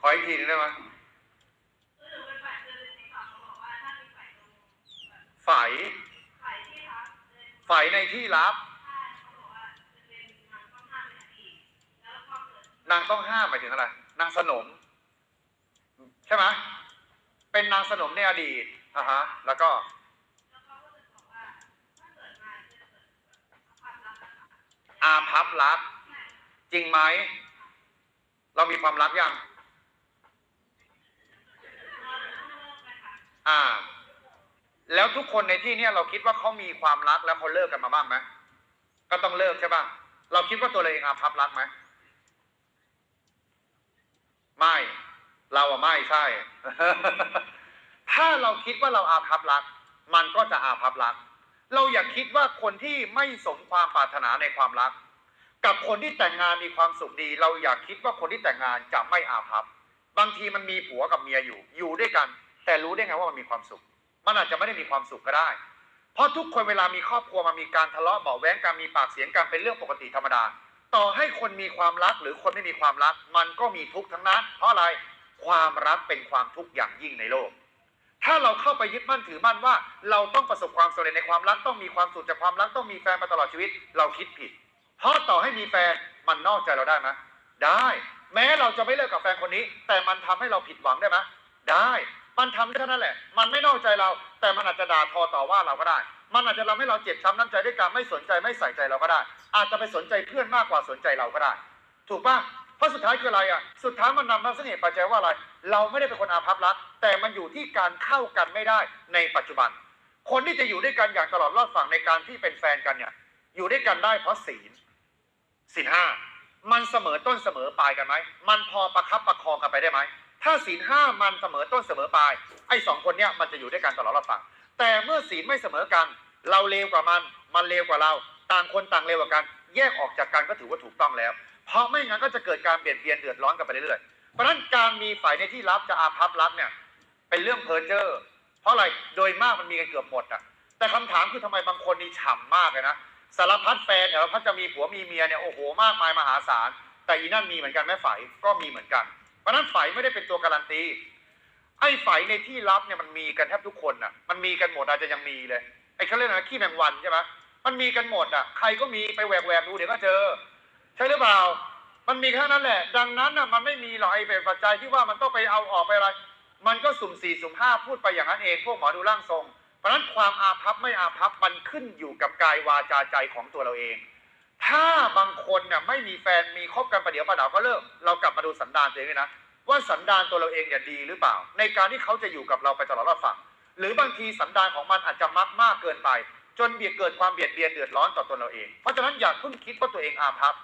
ขออีกทีนึงได้ไหมไฝไฝในที่ลับ นางต้องห้ามหมายถึงอะไร นางสนม ใช่ไหมเป็นนางสนมในอดีตอะฮะ แล้วก็อาพับรัก จริงไหม เรามีความรักยัง อ่า แล้วทุกคนในที่เนี้ยเราคิดว่าเขามีความรักแล้วเขาเลิกกันมาบ้างไหมก็ต้องเลิกใช่ป่ะเราคิดว่าตัวเราเองอาภัพรักไหมไม่ เราอะไม่ใช่ ถ้าเราคิดว่าเราอาภัพรัก มันก็จะอาภัพรัก เราอย่าคิดว่าคนที่ไม่สมความปรารถนาในความรัก กับคนที่แต่งงานมีความสุขดี เราอย่าคิดว่าคนที่แต่งงานจะไม่อาภัพ บางทีมันมีผัวกับเมียอยู่ อยู่ด้วยกัน แต่รู้ได้ไงว่ามันมีความสุข มันอาจจะไม่ได้มีความสุขก็ได้ เพราะทุกคนเวลามีครอบครัวมันมีการทะเลาะเบาแว้งกันมีปากเสียงกันเป็นเรื่องปกติธรรมดา ต่อให้คนมีความรักหรือคนไม่มีความรัก มันก็มีทุกข์ทั้งนั้น เพราะอะไรความรักเป็นความทุกข์อย่างยิ่งในโลก ถ้าเราเข้าไปยึดมั่นถือมั่นว่า เราต้องประสบความสำเร็จในความรักต้องมีความสุขจากความรักต้องมีแฟนมาตลอดชีวิต เราคิดผิด เพราะต่อให้มีแฟนมันนอกใจเราได้ไหมได้ แม้เราจะไม่เลิกกับแฟนคนนี้ แต่มันทำให้เราผิดหวังได้ไหมได้ มันทำได้เท่านั้นแหละ มันไม่นอกใจเรา แต่มันอาจจะด่าทอต่อว่าเราก็ได้ มันอาจจะทำให้เราเจ็บช้ำน้ำใจด้วยการไม่สนใจไม่ใส่ใจเราก็ได้ อาจจะไปสนใจเพื่อนมากกว่าสนใจเราก็ได้ ถูกปะเพราะสุดท้ายคืออะไรอะ สุดท้ายมันนำมาซึ่งเหตุปัจจัยว่าอะไร เราไม่ได้เป็นคนอาภัพรัก แต่มันอยู่ที่การเข้ากันไม่ได้ในปัจจุบัน คนที่จะอยู่ด้วยกันอย่างตลอดรอดฝั่งในการที่เป็นแฟนกันเนี่ย อยู่ด้วยกันได้เพราะศีล ศีลห้า มันเสมอต้นเสมอปลายกันไหม มันพอประคับประคองกันไปได้ไหม ถ้าศีลห้ามันเสมอต้นเสมอปลายไอ้สองคนเนี้ยมันจะอยู่ด้วยกันตลอดรอดฝั่งแต่เมื่อศีลไม่เสมอกัน เราเลวกว่ามัน มันเลวกว่าเรา ต่างคนต่างเลวกว่ากัน แยกออกจากกันก็ถือว่าถูกต้องแล้ว เพราะไม่งั้นก็จะเกิดการเบียดเบียนเดือดร้อนกันไปเรื่อยๆเพราะนั้นการมีฝ่ายในที่รับจะอาภัพรักเนี่ยเป็นเรื่องเพ้อเจ้อเพราะอะไรโดยมากมันมีกันเกือบหมดอะแต่คำถามคือทำไมบางคนนี่ฉ่ำมากเลยนะสารพัดแฟนเนี่ยสารพัดจะมีผัวมีเมียเนี่ยโอ้โหมากมายมหาศาลแต่อีนั่นมีเหมือนกันแม่ไฝก็มีเหมือนกัน เพราะนั้นไฝไม่ได้เป็นตัวการันตี ไอ้ไฝในที่ลับเนี่ยมันมีกันแทบทุกคนน่ะ มันมีกันหมดอาจจะยังมีเลย ไอ้เขาเรียกนะขี้แมงวันใช่ไหมมันมีกันหมดอะ ใครก็มีไปแหวกแหวกดูเดี๋ยวก็เจอ ใช่หรือเปล่า มันมีแค่นั้นแหละ ดังนั้นน่ะมันไม่มีหรอกไอ้เป็นปัจจัยที่ว่ามันต้องไปเอาออกไปอะไร มันก็สุ่มสี่สุ่มห้าพูดไปอย่างนั้นเองพวกหมอดูร่างทรง เพราะฉะนั้นความอาภัพไม่อาภัพมันขึ้นอยู่กับกายวาจาใจของตัวเราเอง ถ้าบางคนเนี่ยไม่มีแฟนมีคบกันประเดี๋ยวประดาวก็เลิกเรากลับมาดูสันดานตัวเองนะว่าสันดานตัวเราเองเนี่ยดีหรือเปล่า ในการที่เขาจะอยู่กับเราไปตลอดรอดฝั่งหรือบางทีสันดานของมันอาจจะมักมากเกินไป จนเบียดเกิดความเบียดเบียนเดือดร้อนต่อตัวเราเอง เพราะฉะนั้นอย่าเพิ่งคิดว่าตัวเองอาภัพ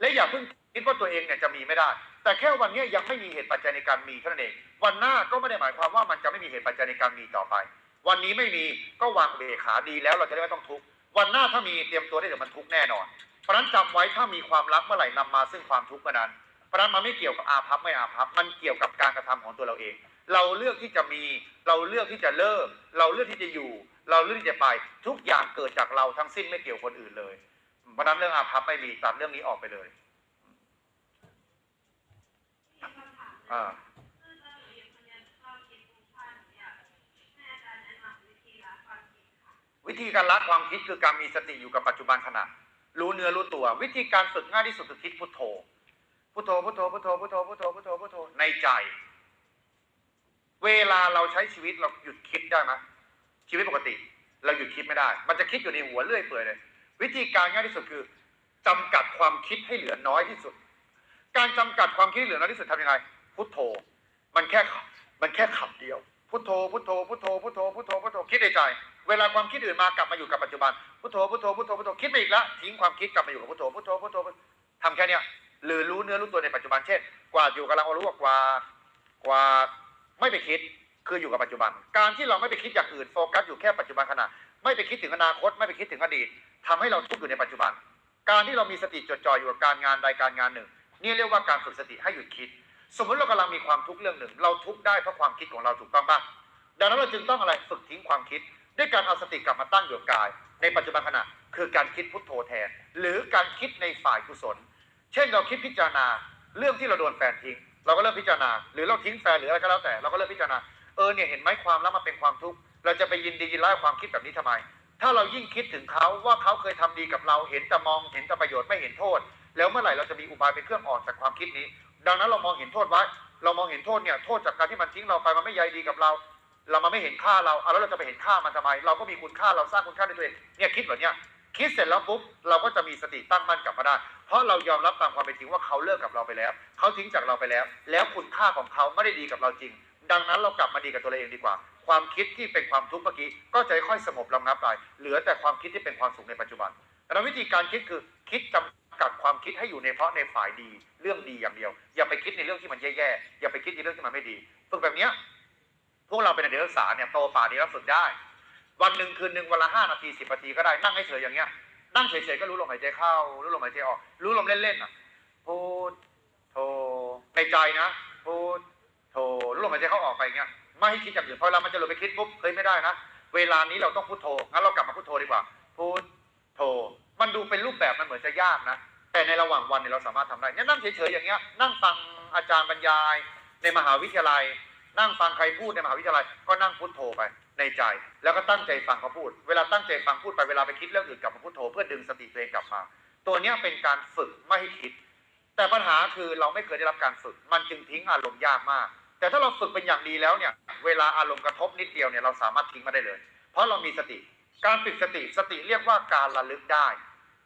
และอย่าเพิ่งคิดว่าตัวเองเนี่ยจะมีไม่ได้ แต่แค่วันนี้ยังไม่มีเหตุปัจจัยในการมีเท่านั้นเองวันหน้าก็ไม่ได้หมายความว่ามันจะไม่มีเหตุปัจจัยในการมีต่อไป วันนี้ไม่มีก็วางเบขาดีแล้วเราจะได้ไม่ต้องทุกข์วันหน้าถ้ามีเตรียมตัวได้เดี๋ยวมันทุกข์แน่นอน เพราะนั้นจำไว้ถ้ามีความรักเมื่อไหร่นำมาซึ่งความทุกข์เมื่อนั้น เพราะนั้นมันไม่เกี่ยวกับอาภัพไม่อาภัพมันเกี่ยวกับการกระทำของตัวเราเอง เราเลือกที่จะมีเราเลือกที่จะเลิก เราเลือกที่จะอยู่ เราเลือกที่จะไปทุกอย่างเกิดจากเราทั้งสิ้นไม่เกี่ยวคนอื่นเลย เพราะฉะนั้นเรื่องอาภัพไม่มีตัดเรื่องนี้ออกไปเลยอ่าวิธีการละความคิดคือการมีสติอยู่กับปัจจุบันขณะ รู้เนื้อรู้ตัว วิธีการฝึกง่ายที่สุดคือคิดพุทโธพุทโธพุทโธพุทโธพุทโธพุทโธพุทโธพุทโธในใจ เวลาเราใช้ชีวิตเราหยุดคิดได้ไหมชีวิตปกติ เราหยุดคิดไม่ได้ มันจะคิดอยู่ในหัวเรื่อยเปื่อยเลย วิธีการง่ายที่สุดคือจำกัดความคิดให้เหลือน้อยที่สุด การจำกัดความคิดเหลือน้อยที่สุดทำยังไง พุทโธ มันแค่มันแค่ขับเดียว พุทโธพุทโธพุทโธพุทโธพุทโธพุทโธคิดในใจ เวลาความคิดอื่นมากลับมาอยู่กับปัจจุบันพุทโธพุทโธพุทโธพุทโธคิดไปอีกแล้วทิ้งความคิดกลับมาอยู่กับพุทโธพุทโธพุทโธทำแค่เนี้ยหรือรู้เนื้อรู้ตัวในปัจจุบันเช่น กวาดอยู่กำลังรู้ว่ากวากวาไม่ไปคิดคืออยู่กับปัจจุบัน การที่เราไม่ไปคิดอย่างอื่นโฟกัสอยู่แค่ปัจจุบันขณะไม่ไปคิดถึงอนาคต ไม่ไปคิดถึงอดีตทำให้เราทุกอยู่ในปัจจุบัน การที่เรามีสติจดจ่ออยู่กับการงานใดการงานหนึ่ง นี่เรียกว่าการฝึกสติให้หยุดคิด สมมติเรากำลังมีความทุกข์เรื่องหนึ่ง เราทุกข์ได้เพราะความคิดของเราถูกต้องบ้างดังนั้นเราจึงต้องอะไรฝึกทิ้งความคิด ด้วยการเอาสติกลับมาตั้งอยู่กับกาย ในปัจจุบันขณะคือการคิดพุทโธแทน หรือการคิดในฝ่ายกุศล เช่นเราคิดพิจารณาเรื่องที่เราโดนแฟนทิ้ง เราก็เริ่มพิจารณา หรือเราทิ้งแฟนหรืออะไรก็แล้วแต่ เราก็เริ่มพิจารณาเออเนี่ยเห็นไหมความรักมันเป็นความทุกข์เราจะไปยินดียินร้ายความคิดแบบนี้ทำไม ถ้าเรายิ่งคิดถึงเขาว่าเขาเคยทำดีกับเราเห็นแต่มองเห็นแต่ประโยชน์ไม่เห็นโทษ แล้วเมื่อไหร่เราจะมีอุบายเป็นเครื่องออกจากความคิดนี้ ดังนั้นเรามองเห็นโทษไว้เรามองเห็นโทษเนี่ยโทษจากการที่มันทิ้งเราไปมันไม่ใยดีกับเรา เรามันไม่เห็นค่าเราเอาแล้วเราจะไปเห็นค่ามันทำไม เราก็มีคุณค่าเราสร้างคุณค่าในตัวเองเนี่ยคิดแบบเนี้ยคิดเสร็จแล้วปุ๊บเราก็จะมีสติตั้งมั่นกลับมาได้ เพราะเรายอมรับตามความเป็นจริงว่าเขาเลิกกับเราไปแล้ว เขาทิ้งจากเราไปแล้ว แล้วคุณค่าของเขาไม่ได้ดีกับเราจริง ดังนั้นเรากลับมาดีกับตัวเราเองดีกว่า ความคิดที่เป็นความทุกข์เมื่อกี้ก็จะค่อยสงบระงับไปเหลือแต่ความคิดที่เป็นความสุขในปัจจุบันดังนั้นวิธีการคิดคือคิดจำกัดความคิดให้อยู่ในเพราะในฝ่ายดี เรื่องดีอย่างเดียว อย่าไปคิดในเรื่องที่มันแย่ๆอย่าไปคิดในเรื่องที่มันไม่ดีฝึกแบบเนี้ย พวกเราเป็นนักศึกษาเนี่ยโตป่านี้แล้วฝึกได้ วันหนึ่งคืนหนึ่งวันละห้านาทีสิบนาทีก็ได้นั่งให้เฉยอย่างเงี้ยนั่งเฉยๆก็รู้ลมหายใจเข้า รู้ลมหายใจออก รู้ลมเล่นๆอะพูดโทในใจนะพูดโทรู้ลมหายใจเข้าออกไปเงี้ยไม่ให้คิดอย่างอื่นเพราะเวลามันจะหลุดไปคิดปุ๊บเฮ้ยไม่ได้นะเวลานี้เราต้องพูดโทงั้นเรากลับมาพูดโทดีกว่าพูดโทมันดูเป็นรูปแบบมันเหมือนจะยากนะแต่ในระหว่างวันเนี่ยเราสามารถทำได้เนี่ยนั่งเฉยๆอย่างเงี้ยนั่งฟังอาจารย์บรรยาย ในมหาวิทยาลัย นั่งฟังใครพูดในมหาวิทยาลัยก็นั่งพุทโธไปในใจ แล้วก็ตั้งใจฟังเขาพูด เวลาตั้งใจฟังพูดไปเวลาไปคิดเรื่องอื่นกลับมาพุทโธเพื่อดึงสติตัวเองกลับมา ตัวนี้เป็นการฝึกไม่ให้คิด แต่ปัญหาคือเราไม่เคยได้รับการฝึก มันจึงทิ้งอารมณ์ยากมาก แต่ถ้าเราฝึกเป็นอย่างดีแล้วเนี่ย เวลาอารมณ์กระทบนิดเดียวเนี่ยเราสามารถทิ้งมาได้เลย เพราะเรามีสติ การฝึกสติสติเรียกว่าการระลึกได้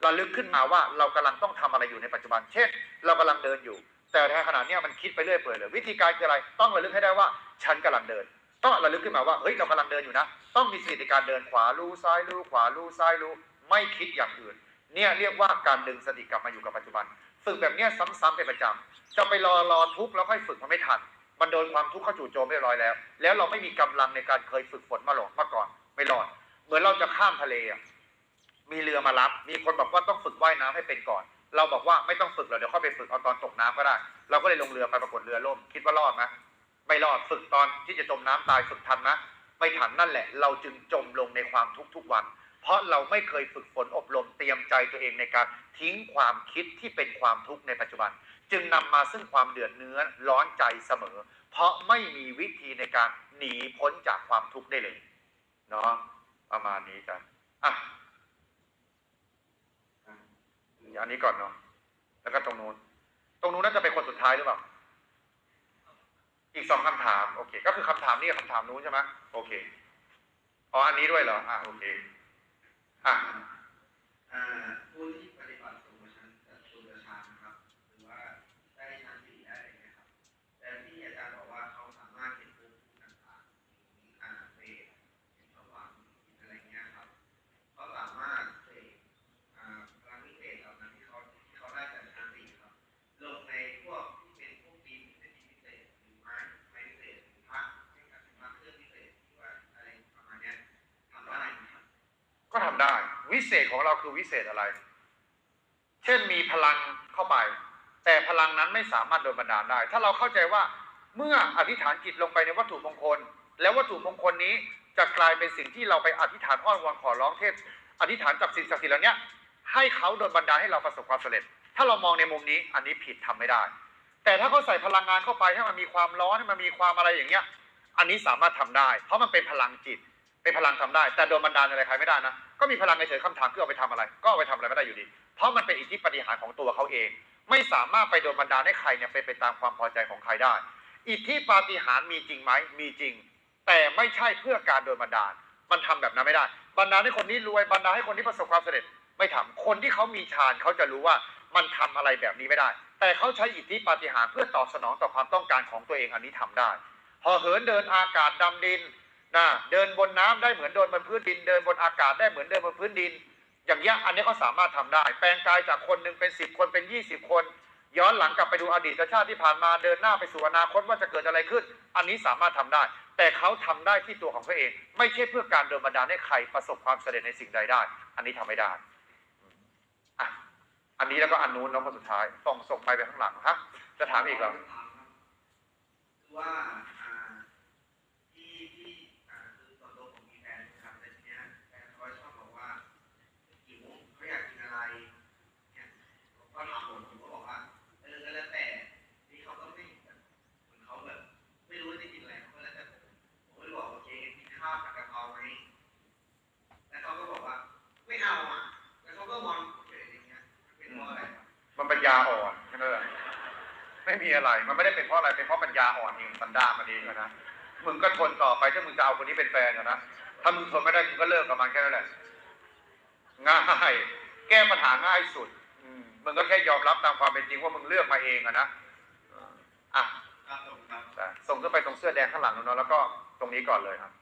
ระลึกขึ้นมาว่าเรากำลังต้องทำอะไรอยู่ในปัจจุบัน เช่น เรากำลังเดินอยู่ แต่ในขณะนี้มันคิดไปเรื่อยเปื่อยเลยวิธีการคืออะไรต้องระลึกให้ได้ว่าฉันกำลังเดิน ต้องระลึกขึ้นมาว่าเฮ้ยเรากำลังเดินอยู่นะ ต้องมีสติในการเดินขวาลู่ซ้ายลู่ขวาลู่ซ้ายลู่ไม่คิดอย่างอื่น เนี่ยเรียกว่าการดึงสติกลับมาอยู่กับปัจจุบัน ฝึกแบบนี้ซ้ำๆเป็นประจำจะไปรอรอทุกข์แล้วค่อยฝึกมันไม่ทัน มันโดนความทุกข์เข้าจู่โจมเรียบร้อยแล้ว แล้วเราไม่มีกำลังในการเคยฝึกฝนมาหรอกมาก่อนไม่รอด เหมือนเราจะข้ามทะเลมีเรือมารับ มีคนบอกว่าต้องฝึกว่ายน้ำให้เป็นก่อน เราบอกว่าไม่ต้องฝึกหรอกเดี๋ยวค่อยไปฝึกเอาตอนตกน้ำก็ได้ เราก็เลยลงเรือไปปรากฏเรือล่ม คิดว่ารอดไหมไม่รอดฝึกตอนที่จะจมน้ำตายฝึกทันไหมไม่ทันนั่นแหละ เราจึงจมลงในความทุกทุกวัน เพราะเราไม่เคยฝึกฝนอบรมเตรียมใจตัวเองในการทิ้งความคิดที่เป็นความทุกข์ในปัจจุบัน จึงนำมาซึ่งความเดือดเนื้อร้อนใจเสมอ เพราะไม่มีวิธีในการหนีพ้นจากความทุกข์ได้เลยเนาะประมาณนี้จ้ะอะ อันนี้ก่อนเนาะแล้วก็ตรงนู้น ตรงนู้นน่าจะเป็นคนสุดท้ายหรือเปล่า อีกสองคำถาม โอเค ก็คือคำถามนี้กับคำถามนู้นใช่ไหมโอเค อ๋อ อันนี้ด้วยเหรอ อะ โอเค อะ อ่าผู้ที่ปฏิบัติสมชันสุรชานนะครับ หรือว่าได้ชั้นสี่ได้อะไรเงี้ยครับ แต่ที่อาจารย์บอกว่าเขาสามารถเห็นภูมิต่างๆเห็นอ่าเปรตเห็นสวรรค์เห็นอะไรเงี้ยครับเขาสามารถเสกอ่าพลังวิเศษเหล่านั้นที่เขาที่เขาได้จากชั้นสี่ครับ ลงในพวกที่เป็นพวกดินที่เป็นดินพิเศษหรือไม้ไม้พิเศษหรือพระให้กับพระเครื่องพิเศษที่ว่าอะไรประมาณเนี้ยทำได้ไหมครับ ก็ทำได้ วิเศษของเราคือวิเศษอะไร เช่นมีพลังเข้าไป แต่พลังนั้นไม่สามารถโดนบันดาลได้ ถ้าเราเข้าใจว่าเมื่ออธิษฐานจิตลงไปในวัตถุมงคล แล้ววัตถุมงคลนี้จะกลายเป็นสิ่งที่เราไปอธิษฐานอ้อนวอนขอร้องเทพอธิษฐานกับสิ่งศักดิ์สิทธิ์เหล่านี้ให้เขาโดนบันดาลให้เราประสบความสำเร็จ ถ้าเรามองในมุมนี้อันนี้ผิดทำไม่ได้ แต่ถ้าเขาใส่พลังงานเข้าไปให้มันมีความร้อนให้มันมีความอะไรอย่างเงี้ย อันนี้สามารถทำได้ เพราะมันเป็นพลังจิต เป็นพลังทำได้ แต่โดนบันดาลอะไรใครไม่ได้นะ ก็มีพลังเฉยๆคำถามคือเอาไปทำอะไร ก็เอาไปทำอะไรไม่ได้อยู่ดี เพราะมันเป็นอิทธิปฏิหารย์ของตัวเขาเอง ไม่สามารถไปโดนบันดาลให้ใครเนี่ยเป็นไปตามความพอใจของใครได้ อิทธิปาฏิหาริย์มีจริงไหมมีจริง แต่ไม่ใช่เพื่อการโดนบันดาล มันทำแบบนั้นไม่ได้ บันดาลให้คนนี้รวยบันดาลให้คนนี้ประสบความสำเร็จไม่ทำคนที่เขามีฌานเขาจะรู้ว่ามันทำอะไรแบบนี้ไม่ได้ แต่เขาใช้อิทธิปาฏิหาริย์เพื่อตอบสนองต่อความต้องการของตัวเองอันนี้ทำได้ พอเหินเดินอากาศดำดิน นะเดินบนน้ำได้เหมือนเดินบนพื้นดิน เดินบนอากาศได้เหมือนเดินบนพื้นดิน อย่างเงี้ยอันนี้เขาสามารถทำได้ แปลงกายจากคนหนึ่งเป็นสิบคนเป็นยี่สิบคน ย้อนหลังกลับไปดูอดีตชาติที่ผ่านมาเดินหน้าไปสู่อนาคตว่าจะเกิดอะไรขึ้น อันนี้สามารถทำได้ แต่เขาทำได้ที่ตัวของเขาเอง ไม่ใช่เพื่อการโดนบันดาลให้ใครประสบความสำเร็จในสิ่งใดได้ อันนี้ทำไม่ได้อะอันนี้แล้วก็อันนู้นแล้วก็สุดท้ายส่งส่งไปไปข้างหลังฮะจะถามอีกเหรอคือว่าอ่าที่ที่อ่าคือส่วนตัวผมมีแฟนนะครับแต่ทีเนี้ยแฟนเขาชอบบอกว่าหิวเขาอยากกินอะไรเนี่ยผมก็ถามผมผมก็บอกว่าเออก็แล้วแต่นี่เขาก็ไม่ ไม่มีอะไร มันไม่ได้เป็นเพราะอะไร เป็นเพราะปัญญาอ่อนเองสันดานมันเองอะนะ มึงก็ทนต่อไปถ้ามึงจะเอาคนนี้เป็นแฟนอะนะ ถ้ามึงทนไม่ได้มึงก็เลิกกับมันแค่นั้นแหละ ง่าย แก้ปัญหาง่ายสุดอืมมึงก็แค่ยอมรับตามความเป็นจริงว่ามึงเลือกมาเองอะนะ อะครับผมครับอะส่งขึ้นไปตรงเสื้อแดงข้างหลังนู้นเนอะแล้วก็ตรงนี้ก่อนเลยครับ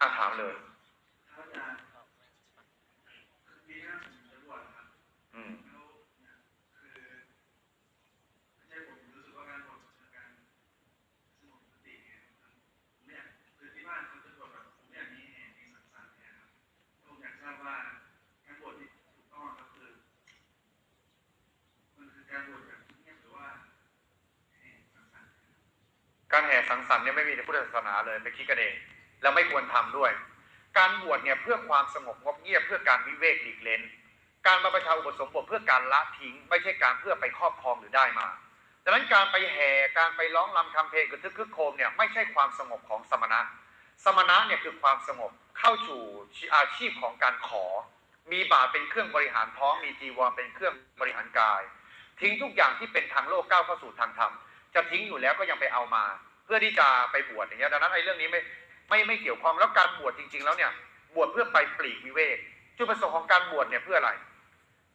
อะถามเลย ครับอาจารย์คือปีหน้าผมจะบวชครับ อืม แล้วเนี่ยคือไม่ใช่ผมรู้สึกว่าการบวชเป็นการสงบสติไงครับผมอยากคือที่บ้านเขาจะบวชแบบผมอยากมีแห่มีสังสรรค์เนี่ยครับผมอยากทราบว่าการบวชที่ถูกต้องก็คือ มันคือการบวชแบบเงียบหรือว่าแห่สังสรรค์ การแห่สังสรรค์เนี่ยไม่มีในพุทธศาสนาเลยไปคิดกันเอง แล้วไม่ควรทำด้วย การบวชเนี่ยเพื่อความสงบงบเงียบเพื่อการวิเวกหลีกเล้นการมาประชาอุปสมบทเพื่อการละทิ้ง ไม่ใช่การเพื่อไปครอบครองหรือได้มาดังนั้นการไปแห่การไปร้องรำทำเพลงกระทึกคึกโคมเนี่ยไม่ใช่ความสงบของสมณะ สมณะเนี่ยคือความสงบเข้าสู่อาชีพของการขอ มีบาตรเป็นเครื่องบริหารท้องมีจีวรเป็นเครื่องบริหารกาย ทิ้งทุกอย่างที่เป็นทางโลกก้าวเข้าสู่ทางธรรม จะทิ้งอยู่แล้วก็ยังไปเอามา เพื่อที่จะไปบวชอย่างเงี้ยดังนั้นไอ้เรื่องนี้ไม่ไม่ไม่เกี่ยวข้องแล้วการบวชจริง ๆ แล้วเนี่ยบวชเพื่อไปปลีกวิเวกจุดประสงค์ของการบวชเนี่ยเพื่ออะไร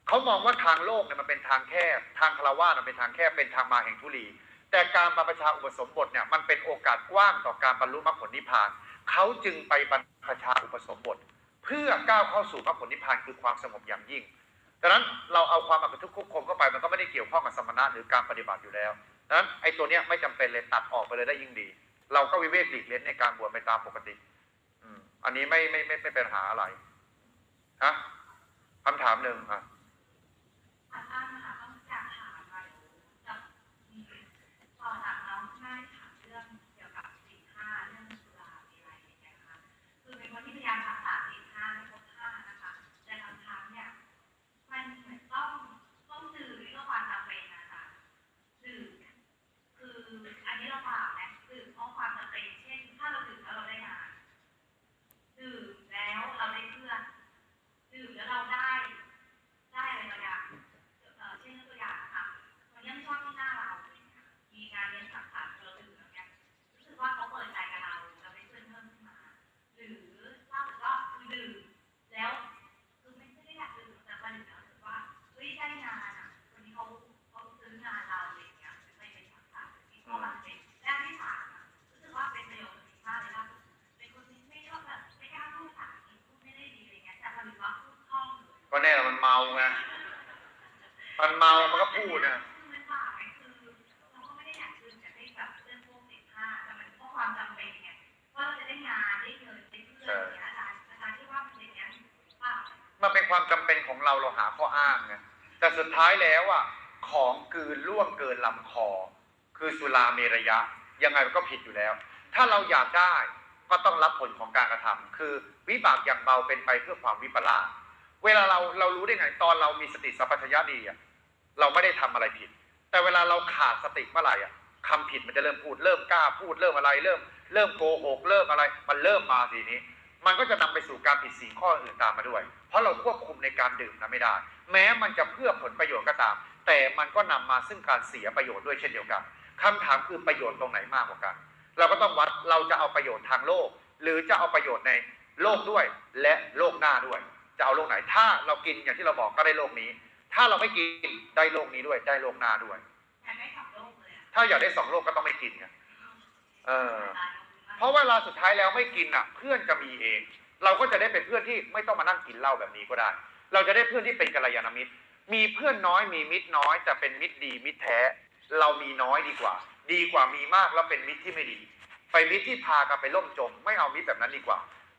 เขามองว่าทางโลกเนี่ยมันเป็นทางแคบทางคารวะมันเป็นทางแคบเป็นทางมาแห่งทุลีแต่การมาประชาอุปสมบทเนี่ยมันเป็นโอกาสกว้างต่อการบรรลุมรรคผลนิพพานเขาจึงไปบรรพชาอุปสมบท เพื่อก้าวเข้าสู่มรรคผลนิพพานคือความสงบอย่างยิ่งดังนั้นเราเอาความอักทุกข์คุกคมเข้าไปมันก็ไม่ได้เกี่ยวข้องกับสมณะหรือการปฏิบัติอยู่แล้ว ดังนั้นไอ้ตัวเนี้ยไม่จำเป็นเลยตัดออกไปเลยได้ยิ่งดี เราก็วิเวกหลีกเล่นในการบวชไปตามปกติ อืม อันนี้ไม่ไม่ไม่ไม่เป็นปัญหาอะไรฮะคำถามหนึ่งอะ มันเมาไงมันเมา มันก็พูดนะมันบาปไงคือเราก็ไม่ได้อยากคืนแต่ให้แบบเรื่องพวกสินค้าแต่มันเพราะความจำเป็นไงว่าเราจะได้งานได้เงินได้เพื่อนอย่างเงี้ยอาจารย์อาจารย์ที่ว่าเป็นอย่างเงี้ยว่ามันเป็นความจำเป็นของเราเราหาข้ออ้างไงแต่สุดท้ายแล้วอะของกลืนล่วงเกินลำคอ คือสุราเมรยะ ยังไงมันก็ผิดอยู่แล้ว ถ้าเราอยากได้ก็ต้องรับผลของการกระทำคือวิบากอย่างเบาเป็นไปเพื่อความวิปลาส เวลาเราเรารู้ได้ไง ตอนเรามีสติสัมปชัญญะดีอะเราไม่ได้ทำอะไรผิด แต่เวลาเราขาดสติเมื่อไหร่อะคำผิดมันจะเริ่มพูด เริ่มกล้าพูดเริ่มอะไร เริ่ม เริ่มโกหกเริ่มอะไร มันเริ่มมาทีนี้ มันก็จะนำไปสู่การผิดสีข้ออื่นตามมาด้วย เพราะเราควบคุมในการดื่มนั้นไม่ได้ แม้มันจะเพื่อผลประโยชน์ก็ตาม แต่มันก็นำมาซึ่งการเสียประโยชน์ด้วยเช่นเดียวกันคำถามคือประโยชน์ตรงไหนมากกว่ากัน เราก็ต้องวัดเราจะเอาประโยชน์ทางโลก หรือจะเอาประโยชน์ในโลกด้วยและโลกหน้าด้วย จะเอาโลกไหน ถ้าเรากินอย่างที่เราบอกก็ได้โลกนี้ ถ้าเราไม่กินได้โลกนี้ด้วยได้โลกหน้าด้วยแต่ไม่ขับโลกเลยอะถ้าอยากได้สองโลกก็ต้องไม่กินไงเอออาจารย์เพราะเวลาสุดท้ายแล้วไม่กินอะ เพื่อนจะมีเอง เราก็จะได้เป็นเพื่อนที่ไม่ต้องมานั่งกินเหล้าแบบนี้ก็ได้ เราจะได้เพื่อนที่เป็นกัลยาณมิตร มีเพื่อนน้อยมีมิตรน้อยแต่เป็นมิตรดีมิตรแท้ เรามีน้อยดีกว่า ดีกว่ามีมากแล้วเป็นมิตรที่ไม่ดี ไปมิตรที่พากันไปล่มจม ไม่เอามิตรแบบนั้นดีกว่า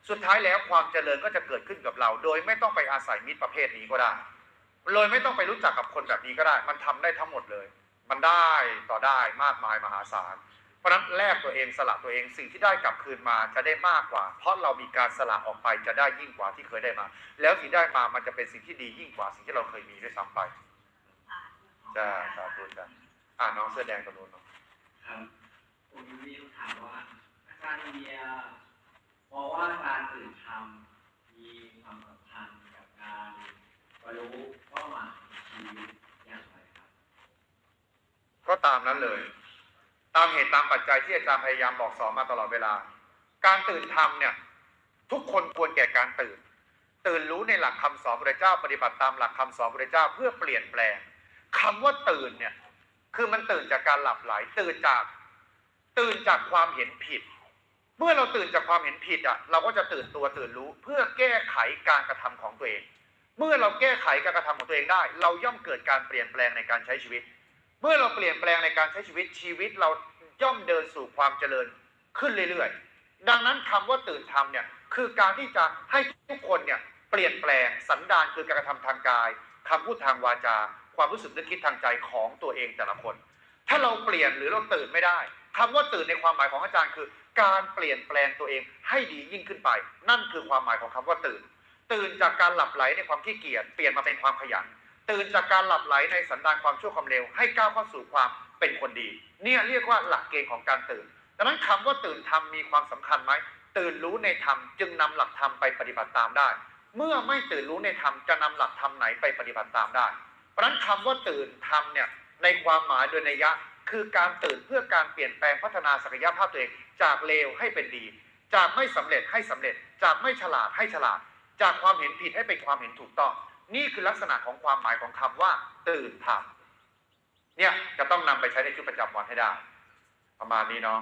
สุดท้ายแล้วความเจริญก็จะเกิดขึ้นกับเรา โดยไม่ต้องไปอาศัยมิตรประเภทนี้ก็ได้ เลยไม่ต้องไปรู้จักกับคนแบบนี้ก็ได้ มันทำได้ทั้งหมดเลย มันได้ต่อได้มากมายมหาศาล เพราะนั้นแลกตัวเองสละตัวเองสิ่งที่ได้กลับคืนมาจะได้มากกว่า เพราะเรามีการสละออกไปจะได้ยิ่งกว่าที่เคยได้มา แล้วสิ่งได้มามันจะเป็นสิ่งที่ดียิ่งกว่าสิ่งที่เราเคยมีด้วยซ้ำไปจ้าสาธุจ้าอ่าน้องเสื้อแดงตรงนู้นเนาะครับผมมีคำถามว่าอาจารย์เบียร์ มองว่าการตื่นทำมีความสัมพันธ์กับการบรรลุเป้าหมายในชีวิตอย่างไรครับ ก็ตามนั้นเลย ตามเหตุตามปัจจัยที่อาจารย์พยายามบอกสอนมาตลอดเวลา การตื่นทำเนี่ย ทุกคนควรแก่การตื่น ตื่นรู้ในหลักคำสอนพระเจ้าปฏิบัติตามหลักคำสอนพระเจ้าเพื่อเปลี่ยนแปลงคำว่าตื่นเนี่ย คือมันตื่นจากการหลับไหลตื่นจาก ตื่นจากความเห็นผิด เมื่อเราตื่นจากความเห็นผิดอะเราก็จะตื่นตัวตื่นรู้ เพื่อแก้ไขการกระทำของตัวเอง เมื่อเราแก้ไขการกระทำของตัวเองได้ เราย่อมเกิดการเปลี่ยนแปลงในการใช้ชีวิต เมื่อเราเปลี่ยนแปลงในการใช้ชีวิตชีวิตเราย่อมเดินสู่ความเจริญขึ้นเรื่อยๆ ดังนั้นคำว่าตื่นทำเนี่ยคือการที่จะให้ทุกคนเนี่ยเปลี่ยนแปลงสันดานคือการกระทำทางกายคำพูดทางวาจา ความรู้สึกนึกคิดทางใจของตัวเองแต่ละคน ถ้าเราเปลี่ยนหรือเราตื่นไม่ได้คำว่าตื่นในความหมายของอาจารย์คือ การเปลี่ยนแปลงตัวเองให้ดียิ่งขึ้นไป นั่นคือความหมายของคำว่าตื่น ตื่นจากการหลับไหลในความขี้เกียจเปลี่ยนมาเป็นความขยัน ตื่นจากการหลับไหลในสันดานความชั่วความเลวให้ก้าวเข้าสู่ความเป็นคนดี เนี่ยเรียกว่าหลักเกณฑ์ของการตื่นดังนั้นคำว่าตื่นธรรมมีความสำคัญไหมตื่นรู้ในธรรมจึงนำหลักธรรมไปปฏิบัติตามได้ เมื่อไม่ตื่นรู้ในธรรมจะนำหลักธรรมไหนไปปฏิบัติตามได้ เพราะนั้นคำว่าตื่นธรรมเนี่ยในความหมายโดยนัยยะ คือการตื่นเพื่อการเปลี่ยนแปลงพัฒนาศักยภาพตัวเอง จากเลวให้เป็นดี จากไม่สำเร็จให้สำเร็จ จากไม่ฉลาดให้ฉลาด จากความเห็นผิดให้เป็นความเห็นถูกต้อง นี่คือลักษณะของความหมายของคำว่า ตื่นทำเนี่ยจะต้องนำไปใช้ในชีวิตประจำวันให้ได้ ประมาณนี้เนาะ